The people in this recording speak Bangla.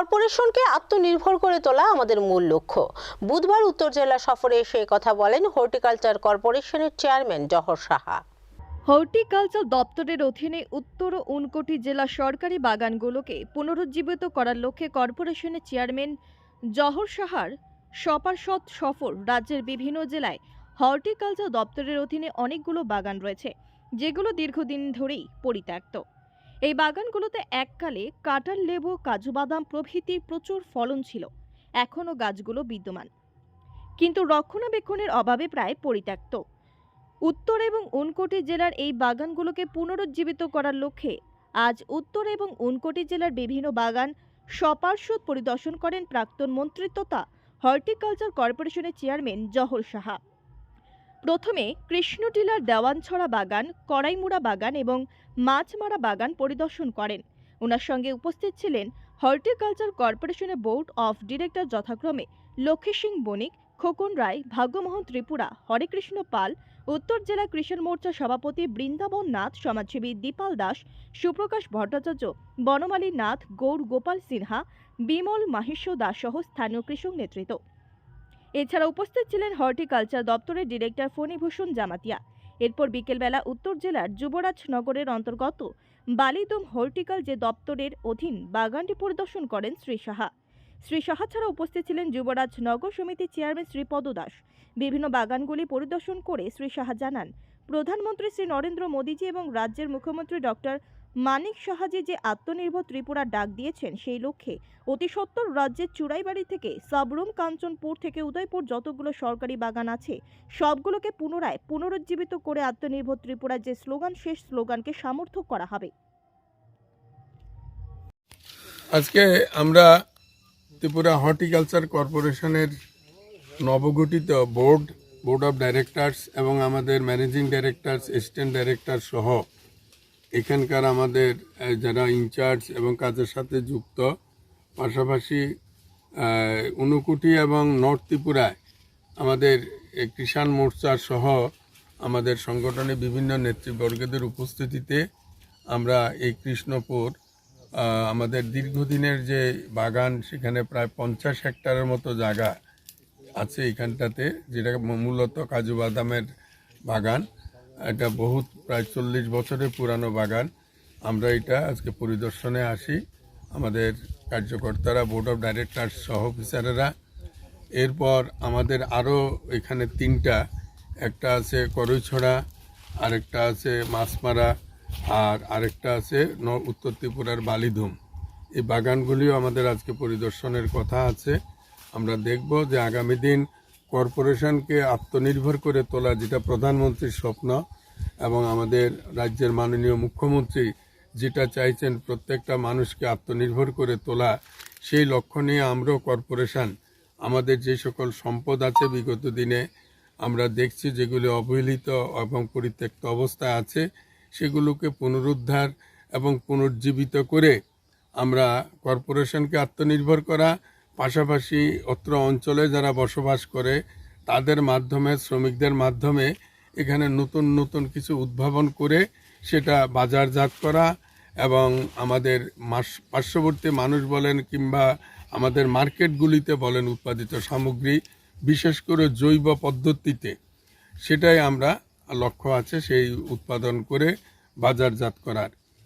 কর্পোরেশনকে আত্মনির্ভর করে তোলা আমাদের মূল লক্ষ্য। বুধবার উত্তর জেলা সফরে এসে কথা বলেন হর্টিকালচার কর্পোরেশনের চেয়ারম্যান জহর সাহা। হর্টিকালচার দপ্তরের অধীনে উত্তর ও উনকোটি জেলা সরকারি বাগানগুলোকে পুনরুজ্জীবিত করার লক্ষ্যে কর্পোরেশনের চেয়ারম্যান জহর সাহার সপার্ষদ সফর রাজ্যের বিভিন্ন জেলায় হর্টিকালচার দপ্তরের অধীনে অনেকগুলো বাগান রয়েছে, যেগুলো দীর্ঘদিন ধরেই পরিত্যক্ত। এই বাগানগুলোতে এককালে কাঁঠাল, লেবু, কাজু বাদাম প্রভৃতির প্রচুর ফলন ছিল। এখনও গাছগুলো বিদ্যমান। কিন্তু রক্ষণাবেক্ষণের অভাবে প্রায় পরিত্যক্ত। উত্তর এবং উনকোটি জেলার এই বাগানগুলোকে পুনরুজ্জীবিত করার লক্ষ্যে আজ উত্তর এবং উনকোটি জেলার বিভিন্ন বাগান সপার্ষদ পরিদর্শন করেন প্রাক্তন মন্ত্রী তথা হর্টিকালচার কর্পোরেশনের চেয়ারম্যান জহর সাহা। প্রথমে কৃষ্ণটিলার দেওয়ানছড়া বাগান, কড়াইমুড়া বাগান এবং মাছমারা বাগান পরিদর্শন করেন। ওনার সঙ্গে উপস্থিত ছিলেন হর্টিকালচার কর্পোরেশনের বোর্ড অফ ডিরেক্টর যথাক্রমে লক্ষ্মী সিং বণিক, খোকন রায়, ভাগ্যমোহন ত্রিপুরা, হরেকৃষ্ণ পাল, উত্তর জেলা কৃষক মোর্চা সভাপতি বৃন্দাবন নাথ, সমাজসেবী দীপাল দাস, সুপ্রকাশ ভট্টাচার্য, বনমালী নাথ, গৌর গোপাল সিনহা, বিমল মাহেশ্ব দাস সহ স্থানীয় কৃষক নেতৃত্ব। এছাড়া উপস্থিত ছিলেন হর্টিকালচার দপ্তরের ডিরেক্টর ফণীভূষণ জামাতিয়া। এরপর বিকেলবেলা উত্তর জেলার যুবরাজনগরের অন্তর্গত বালিদম হর্টিকাল যে দপ্তরের অধীন বাগানটি পরিদর্শন করেন শ্রী সাহা। শ্রী সাহা ছাড়া উপস্থিত ছিলেন যুবরাজ নগর সমিতির চেয়ারম্যান শ্রীপদ দাস। বিভিন্ন বাগানগুলি পরিদর্শন করে শ্রী সাহা জানান, প্রধানমন্ত্রী শ্রী নরেন্দ্র মোদীজি এবং রাজ্যের মুখ্যমন্ত্রী ডক্টর মানিক সাহাজি যে আত্মনির্ভর ত্রিপুরার ডাক দিয়েছেন সেই লক্ষ্যে অতি সত্বর রাজ্যের চুড়াইবাড়ি থেকে সাবরুম, কাঞ্চনপুর থেকে উদয়পুর যতগুলো সরকারি বাগান আছে, সবগুলোকে পুনরায় পুনরুজ্জীবিত করে আত্মনির্ভর ত্রিপুরার যে স্লোগান শেষ স্লোগানকে সামর্থক করা হবে। আজকে আমরা ত্রিপুরা হর্টিকালচার কর্পোরেশনের নবগঠিত বোর্ড বোর্ড অফ ডাইরেক্টরস এবং আমাদের ম্যানেজিং ডাইরেক্টরস, অ্যাসিস্ট্যান্ট ডাইরেক্টর সহ এখানকার আমাদের যারা ইনচার্জ এবং কাজের সাথে যুক্ত পাশাপাশি আহ, ঊনকোটি এবং নর্থ ত্রিপুরায় আমাদের কিষাণ মোর্চা সহ আমাদের সংগঠনে বিভিন্ন নেতৃবর্গদের উপস্থিতিতে আমরা এই কৃষ্ণপুর আমাদের দীর্ঘদিনের যে বাগান সেখানে প্রায় পঞ্চাশ হেক্টরের মতো জায়গা আছে এখানটাতে যেটা মূলত কাজু বাদামের বাগান। এটা বহুত, প্রায় চল্লিশ বছরের পুরানো বাগান। আমরা এটা আজকে পরিদর্শনে আসি। আমাদের কার্যকর্তারা বোর্ড অফ ডাইরেক্টর সহ অফিসারেরা এরপর আমাদের আরও এখানে তিনটা, একটা আছে করইছড়া আরেকটা আছে মাছমারা, আর আরেকটা আছে ন- উত্তর ত্রিপুরার বালিধুম। এই বাগানগুলিও আমাদের আজকে পরিদর্শনের কথা আছে। আমরা দেখব যে আগামী দিন কর্পোরেশনকে আত্মনির্ভর করে তোলা যেটা প্রধানমন্ত্রীর স্বপ্ন এবং আমাদের রাজ্যের মাননীয় মুখ্যমন্ত্রী যেটা চাইছেন প্রত্যেকটা মানুষকে আত্মনির্ভর করে তোলা, সেই লক্ষ্য নিয়ে আমরাও কর্পোরেশন, আমাদের যে সকল সম্পদ আছে বিগত দিনে, আমরা দেখছি যেগুলি অবহেলিত এবং পরিত্যক্ত অবস্থায় আছে, সেগুলোকে পুনরুদ্ধার এবং পুনর্জীবিত করে আমরা কর্পোরেশনকে আত্মনির্ভর করা পাশাপাশি অত্র অঞ্চলে যারা বসবাস করে, তাদের মাধ্যমে, শ্রমিকদের মাধ্যমে এখানে নতুন নতুন কিছু উদ্ভাবন করে সেটা বাজারজাত করা এবং আমাদের মাস, পার্শ্ববর্তী মানুষ বলেন কিংবা আমাদের মার্কেটগুলিতে বলেন উৎপাদিত সামগ্রী, বিশেষ করে জৈব পদ্ধতিতে, সেটাই আমরা লক্ষ্য আছে সেই উৎপাদন করে বাজারজাত করার।